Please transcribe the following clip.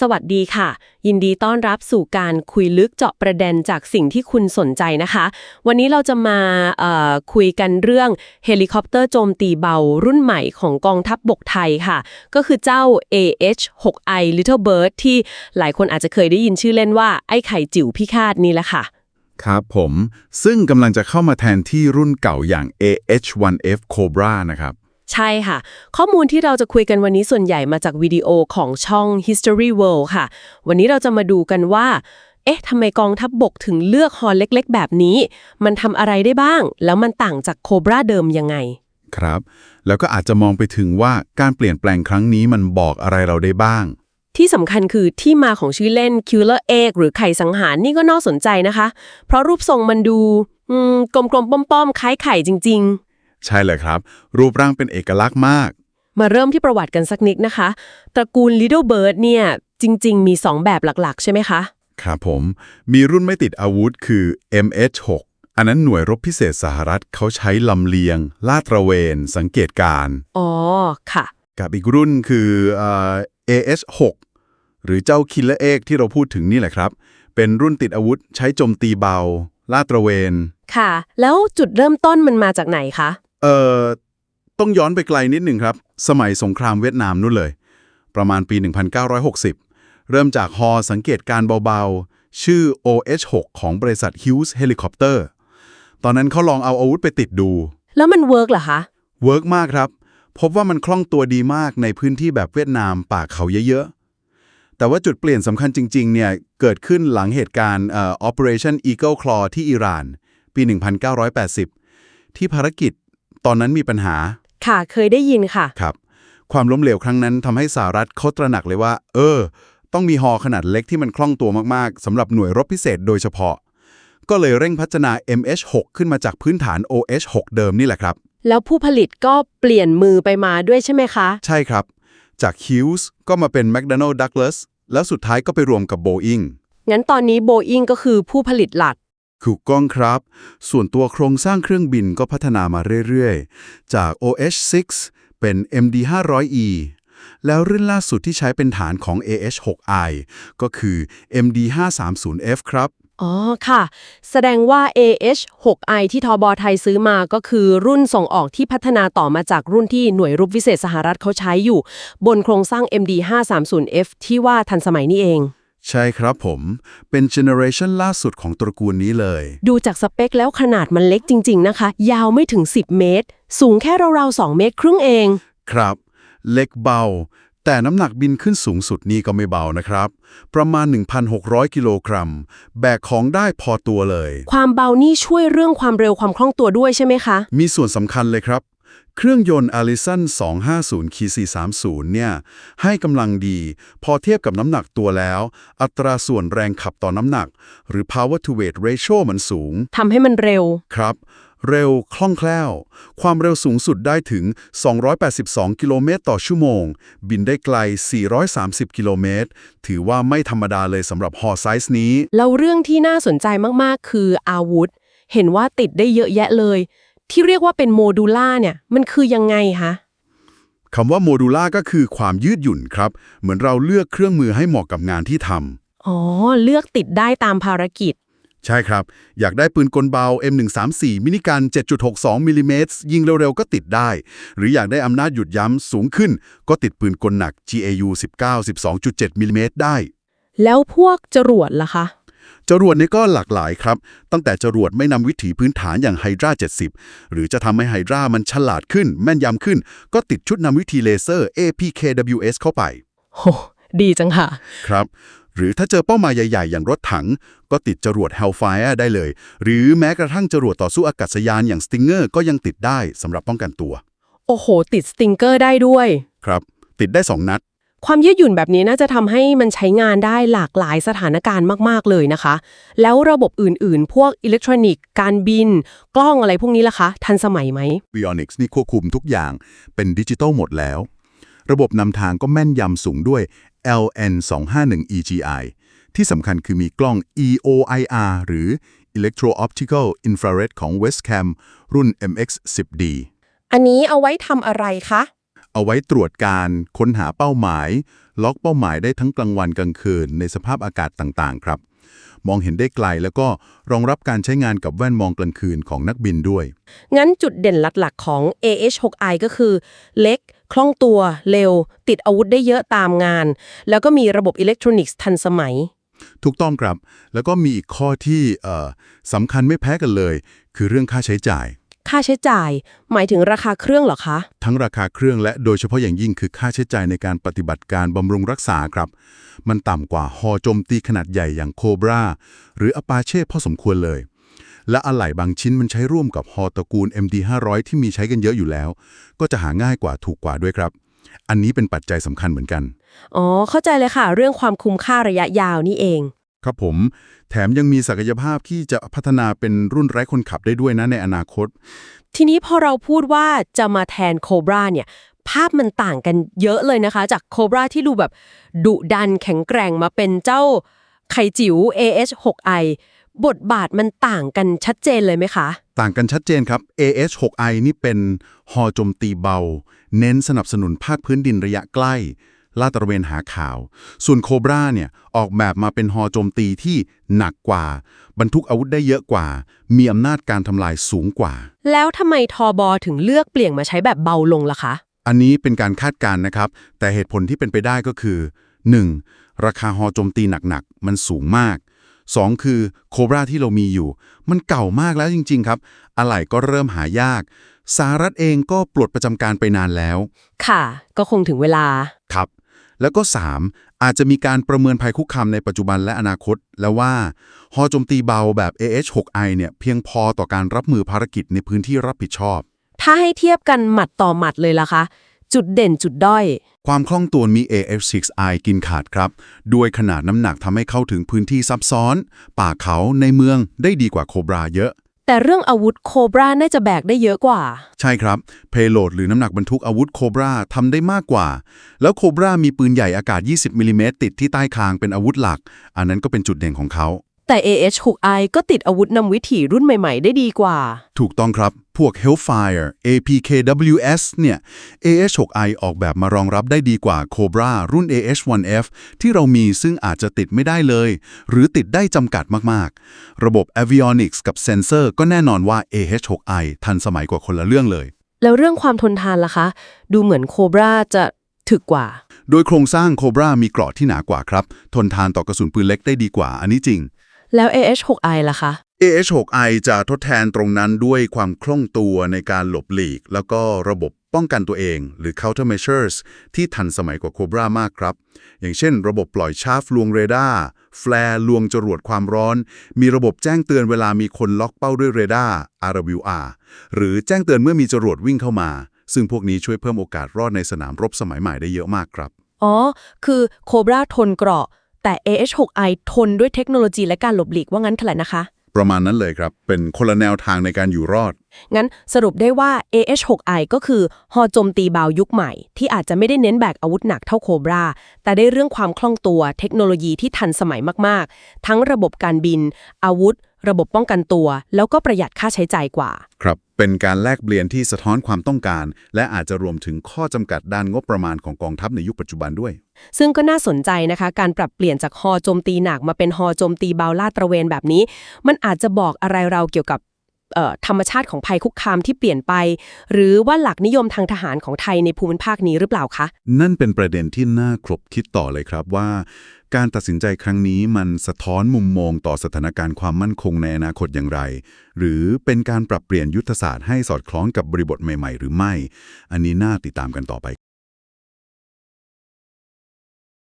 สวัสดีค่ะ ยินดีต้อนรับสู่การคุยลึกเจาะประเด็นจากสิ่งที่คุณสนใจนะคะ วันนี้เราจะมาคุยกันเรื่องเฮลิคอปเตอร์โจมตีเบารุ่นใหม่ของกองทัพบบกไทยค่ะ ก็คือเจ้า AH-6I Little Bird ที่หลายคนอาจจะเคยได้ยินชื่อเล่นว่า ไอ้ไข่จิ๋วพิฆาตนี่แหละค่ะ ครับผมซึ่งกำลังจะเข้ามาแทนที่รุ่นเก่าอย่าง AH-1F Cobra นะครับ ใช่ค่ะ ข้อมูลที่เราจะคุยกันวันนี้ส่วนใหญ่มาจากวิดีโอของช่อง History World ค่ะ วันนี้เราจะมาดูกันว่า เอ๊ะทำไมกองทัพบบกถึงเลือกฮอเล็กๆ แบบนี้ มันทำอะไรได้บ้าง แล้วมันต่างจากโคบราเดิมยังไง ครับ แล้วก็อาจจะมองไปถึงว่าการเปลี่ยนแปลงครั้งนี้มันบอกอะไรเราได้บ้าง ที่สำคัญคือที่มาของชื่อเล่น Killer Egg หรือไข่สังหารนี่ก็น่าสนใจนะคะ เพราะรูปทรงมันดู อืมกลมๆป้อมๆคล้ายไข่จริง ๆ ใช่เลยครับ รูปร่างเป็นเอกลักษณ์มาก มาเริ่มที่ประวัติกันสักนิดนะคะ ตระกูล Little Bird เนี่ย จริง ๆ มี 2 แบบหลักๆ ใช่ไหมคะ ครับผม มีรุ่นไม่ติดอาวุธคือ MH6 อันนั้นหน่วยรบพิเศษสหรัฐเขาใช้ลำเลียง ลาดตระเวน สังเกตการณ์อ๋อ ค่ะ กับอีกรุ่นคือเอ่อ AH6 หรือเจ้า Killer Egg ที่เราพูดถึงนี่แหละครับ เป็นรุ่นติดอาวุธใช้โจมตีเบา ลาดตระเวน ค่ะ แล้วจุดเริ่มต้นมันมาจากไหนคะ เอ่อต้องย้อนไปไกลนิดหนึ่งครับ สมัยสงครามเวียดนามนู่นเลย ประมาณปี 1960 เริ่มจากฮอสังเกตการณ์เบาๆ ชื่อ OH6 ของบริษัท Hughes Helicopter ตอนนั้นเขาลองเอาอาวุธไปติดดู แล้วมันเวิร์กเหรอคะเวิร์กมากครับ พบว่ามันคล่องตัวดีมากในพื้นที่แบบเวียดนามป่าเขาเยอะๆ แต่ว่าจุดเปลี่ยนสำคัญจริงๆ เนี่ย เกิดขึ้นหลังเหตุการณ์เอ่อ Operation Eagle Claw ที่อิหร่าน ปี 1980 ที่ภารกิจ ตอนนั้นมีปัญหา ค่ะ เคยได้ยินค่ะ ครับ ความล้มเหลวครั้งนั้นทำให้สหรัฐเขาตระหนักเลยว่า เออ ต้องมีฮอขนาดเล็กที่มันคล่องตัวมากๆสำหรับหน่วยรบพิเศษโดยเฉพาะ ก็เลยเร่งพัฒนา MH6 ขึ้นมาจากพื้นฐาน OH6 เดิมนี่แหละครับ แล้วผู้ผลิตก็เปลี่ยนมือไปมาด้วยใช่ไหมคะ ใช่ครับ จาก Hughes ก็มาเป็น McDonnell Douglas แล้วสุดท้ายก็ไปรวมกับ Boeing งั้นตอนนี้โบอิงก็คือผู้ผลิตหลัก ถูกก้องครับ ส่วนตัวโครงสร้างเครื่องบินก็พัฒนามาเรื่อยๆ จาก OH6 เป็น MD500E แล้วรุ่นล่าสุดที่ใช้เป็นฐานของ AH6I ก็คือ MD530F ครับ อ๋อค่ะ แสดงว่า AH-6I ที่ทบไทยซื้อมาก็คือรุ่นส่งออกที่พัฒนาต่อมาจากรุ่นที่หน่วยรบพิเศษสหรัฐเขาใช้อยู่ บนโครงสร้าง MD530F ที่ว่าทันสมัยนี่เอง ใช่ครับผม เป็นเจเนอเรชันล่าสุดของตระกูลนี้เลย ดูจากสเปคแล้วขนาดมันเล็กจริง ๆ นะคะ ยาวไม่ถึง 10 เมตร สูงแค่ราวๆ2เมตรครึ่งเอง ครับ เล็กเบา แต่น้ำหนักบินขึ้นสูงสุดนี่ก็ไม่เบานะครับ ประมาณ 1,600 กิโลกรัม แบกของได้พอตัวเลย ความเบานี่ช่วยเรื่องความเร็วความคล่องตัวด้วยใช่ไหมคะ มีส่วนสำคัญเลยครับ เครื่องยนต์ Allison 250 430 เนี่ย ให้กำลังดี พอเทียบกับน้ำหนักตัวแล้ว อัตราส่วนแรงขับต่อน้ำหนัก หรือ power to weight ratio มันสูง ทำให้มันเร็ว ครับ เร็วคล่องแคล่ว ความเร็วสูงสุดได้ถึง 282 กิโลเมตรต่อชั่วโมง บินได้ไกล 430 กิโลเมตร ถือว่าไม่ธรรมดาเลยสำหรับฮอไซส์นี้ แล้วเรื่องที่น่าสนใจมาก ๆ คืออาวุธ เห็นว่าติดได้เยอะแยะเลย ที่เรียกว่าเป็นโมดูล่าเนี่ยมันคือยังไงคะคำว่าโมดูล่าก็คือความยืดหยุ่นครับ เหมือนเราเลือกเครื่องมือให้เหมาะกับงานที่ทำอ๋อ เลือกติดได้ตามภารกิจ ใช่ครับ อยากได้ปืนกลเบา M134 มินิกัน 7.62มิลลิเมตรยิงเร็วๆ ก็ติดได้ หรืออยากได้อำนาจหยุดย้ำสูงขึ้น ก็ติดปืนกลหนัก GAU 19 12.7มิลลิเมตรได้ แล้วพวกจรวดล่ะคะ จรวดนี่ก็หลากหลายครับ ตั้งแต่จรวดไม่นำวิถีพื้นฐานอย่างไฮดรา70 หรือจะทำให้ไฮดรามันฉลาดขึ้น แม่นยำขึ้น ก็ติดชุดนำวิธีเลเซอร์ APKWS เข้าไปโหดีจังค่ะ ครับ หรือถ้าเจอเป้าหมายใหญ่ ๆ อย่างรถถัง ก็ติดจรวด Hellfire ได้เลย หรือแม้กระทั่งจรวดต่อสู้อากาศยานอย่าง Stinger ก็ยังติดได้สำหรับป้องกันตัว โอ้โห ติดสติงเกอร์ได้ด้วย ครับ ติดได้ 2 นัด ความยืดหยุ่นแบบนี้น่าจะทำให้มันใช้งานได้หลากหลายสถานการณ์มาก ๆ เลยนะคะ แล้วระบบอื่น ๆ พวกอิเล็กทรอนิกส์ การบิน กล้องอะไรพวกนี้ล่ะคะ ทันสมัยไหม Bionics นี่ควบคุมทุกอย่างเป็นดิจิตอลหมดแล้ว ระบบนำทางก็แม่นยำสูงด้วย LN251 EGI ที่สำคัญคือมีกล้อง EOIR หรือ Electro Optical Infrared ของ Westcam รุ่น MX10D อันนี้เอาไว้ทำอะไรคะ เอาไว้ตรวจการค้นหาเป้าหมาย ล็อกเป้าหมายได้ทั้งกลางวันกลางคืนในสภาพอากาศต่างๆ ครับ มองเห็นได้ไกลแล้วก็รองรับการใช้งานกับแว่นมองกลางคืนของนักบินด้วย งั้นจุดเด่นหลักๆ ของ AH6i ก็คือ เล็ก คล่องตัว เร็ว ติดอาวุธได้เยอะตามงาน แล้วก็มีระบบอิเล็กทรอนิกส์ทันสมัย ถูกต้องครับ แล้วก็มีอีกข้อที่เอ่อสำคัญไม่แพ้กันเลย คือเรื่องค่าใช้จ่าย ค่าใช้จ่าย หมายถึงราคาเครื่องเหรอคะ ทั้งราคาเครื่องและโดยเฉพาะอย่างยิ่งคือค่าใช้จ่ายในการปฏิบัติการบำรุงรักษาครับ มันต่ำกว่าฮอโจมตีขนาดใหญ่อย่างโคบราหรืออปาเช่พอสมควรเลย และอะไหล่บางชิ้นมันใช้ร่วมกับฮอตระกูล MD500 ที่มีใช้กันเยอะอยู่แล้ว ก็จะหาง่ายกว่าถูกกว่าด้วยครับ อันนี้เป็นปัจจัยสำคัญเหมือนกัน อ๋อ เข้าใจเลยค่ะ เรื่องความคุ้มค่าระยะยาวนี่เอง ครับผม แถมยังมีศักยภาพที่จะพัฒนาเป็นรุ่นไร้คนขับได้ด้วยนะในอนาคต ทีนี้พอเราพูดว่าจะมาแทนโคบราเนี่ย ภาพมันต่างกันเยอะเลยนะคะ จากโคบราที่ดูแบบดุดันแข็งแกร่งมาเป็นเจ้าไข่จิ๋ว AH6i บทบาทมันต่างกันชัดเจนเลยไหมคะ ต่างกันชัดเจนครับ AH6i นี่เป็นฮอโจมตีเบา เน้นสนับสนุนภาคพื้นดินระยะใกล้ ลาดตระเวนหาข่าว ส่วนโคบราเนี่ยออกแบบมาเป็นฮอโจมตีที่หนักกว่า บรรทุกอาวุธได้เยอะกว่า มีอำนาจการทำลายสูงกว่า แล้วทำไมทอบอถึงเลือกเปลี่ยนมาใช้แบบเบาลงล่ะคะ อันนี้เป็นการคาดการณ์นะครับ แต่เหตุผลที่เป็นไปได้ก็คือ 1. ราคาฮอโจมตีหนักๆ มันสูงมาก 2. คือโคบราที่เรามีอยู่ มันเก่ามากแล้วจริง ๆ ครับ อะไหล่ก็เริ่มหายากสหรัฐเองก็ปลดประจำการไปนานแล้ว ค่ะ ก็คงถึงเวลาครับ แล้วก็ 3. อาจจะมีการประเมินภัยคุกคามในปัจจุบันและอนาคต แล้วว่าฮอโจมตีเบาแบบ AH6i เนี่ยเพียงพอต่อการรับมือภารกิจในพื้นที่รับผิดชอบ ถ้าให้เทียบกันหมัดต่อหมัดเลยล่ะคะ จุดเด่นจุดด้อย ความคล่องตัวมี AF6i กินขาดครับ ด้วยขนาดน้ำหนักทำให้เข้าถึงพื้นที่ซับซ้อน ป่าเขาในเมืองได้ดีกว่าโคบราเยอะ แต่เรื่องอาวุธโคบราน่าจะแบกได้เยอะกว่า ใช่ครับ เพโลดหรือน้ำหนักบรรทุกอาวุธโคบราทำได้มากกว่า แล้วโคบรามีปืนใหญ่อากาศ 20มิลลิเมตรติดที่ใต้คางเป็นอาวุธหลัก อันนั้นก็เป็นจุดเด่นของเขา แต่ AH6i ก็ติดอาวุธนำวิถีรุ่นใหม่ ๆ ได้ดีกว่า ถูกต้องครับ พวก Hellfire APKWS เนี่ย AH6i ออกแบบมารองรับได้ดีกว่า Cobra รุ่น AH1F ที่เรามีซึ่งอาจจะติดไม่ได้เลย หรือติดได้จำกัดมากๆ ระบบ Avionics กับเซนเซอร์ก็แน่นอนว่า AH6i ทันสมัยกว่าคนละเรื่องเลย แล้วเรื่องความทนทานล่ะคะ ดูเหมือนโคบราจะถึกกว่า โดยโครงสร้าง Cobra มีเกราะที่หนากว่าครับ ทนทานต่อกระสุนปืนเล็กได้ดีกว่า อันนี้จริง แล้ว AH6i ล่ะคะ AH6i จะทดแทนตรงนั้นด้วยความคล่องตัวในการหลบหลีก แล้วก็ระบบป้องกันตัวเอง หรือ countermeasures ที่ทันสมัยกว่า Cobra มากครับ อย่างเช่น ระบบปล่อยชาร์ฟลวงเรดาร์แฟร์ลวงจรวดความร้อน มีระบบแจ้งเตือนเวลามีคนล็อกเป้าด้วยเรดาร์ RWR หรือแจ้งเตือนเมื่อมีจรวดวิ่งเข้ามา ซึ่งพวกนี้ช่วยเพิ่มโอกาสรอดในสนามรบสมัยใหม่ได้เยอะมากครับ อ๋อ คือโคบราทนเกราะ แต่ AH6i ทนด้วยเทคโนโลยีและการหลบหลีกว่างั้นเถอะนะคะ ประมาณนั้นเลยครับ เป็นคนละแนวทางในการอยู่รอด งั้นสรุปได้ว่า AH6i ก็คือฮอโจมตีเบายุคใหม่ ที่อาจจะไม่ได้เน้นแบกอาวุธหนักเท่าโคบราแต่ได้เรื่องความคล่องตัว เทคโนโลยีที่ทันสมัยมากๆ ทั้งระบบการบิน อาวุธ ระบบป้องกันตัว แล้วก็ประหยัดค่าใช้จ่ายกว่า ครับ เป็นการแลกเปลี่ยนที่สะท้อนความต้องการ และอาจจะรวมถึงข้อจำกัดด้านงบประมาณของกองทัพในยุคปัจจุบันด้วย ซึ่งก็น่าสนใจนะคะ การปรับเปลี่ยนจากฮอโจมตีหนักมาเป็นฮอโจมตีเบาลาดตระเวนแบบนี้ มันอาจจะบอกอะไรเราเกี่ยวกับเอ่อ ธรรมชาติของภัยคุกคามที่เปลี่ยนไป หรือว่าหลักนิยมทางทหารของไทยในภูมิภาคนี้หรือเปล่าคะ นั่นเป็นประเด็นที่น่าครบคิดต่อเลยครับว่า การตัดสินใจครั้งนี้มันสะท้อนมุมมองต่อสถานการณ์ความมั่นคงในอนาคตอย่างไร หรือเป็นการปรับเปลี่ยนยุทธศาสตร์ให้สอดคล้องกับบริบทใหม่ ๆ หรือไม่ อันนี้น่าติดตามกันต่อไป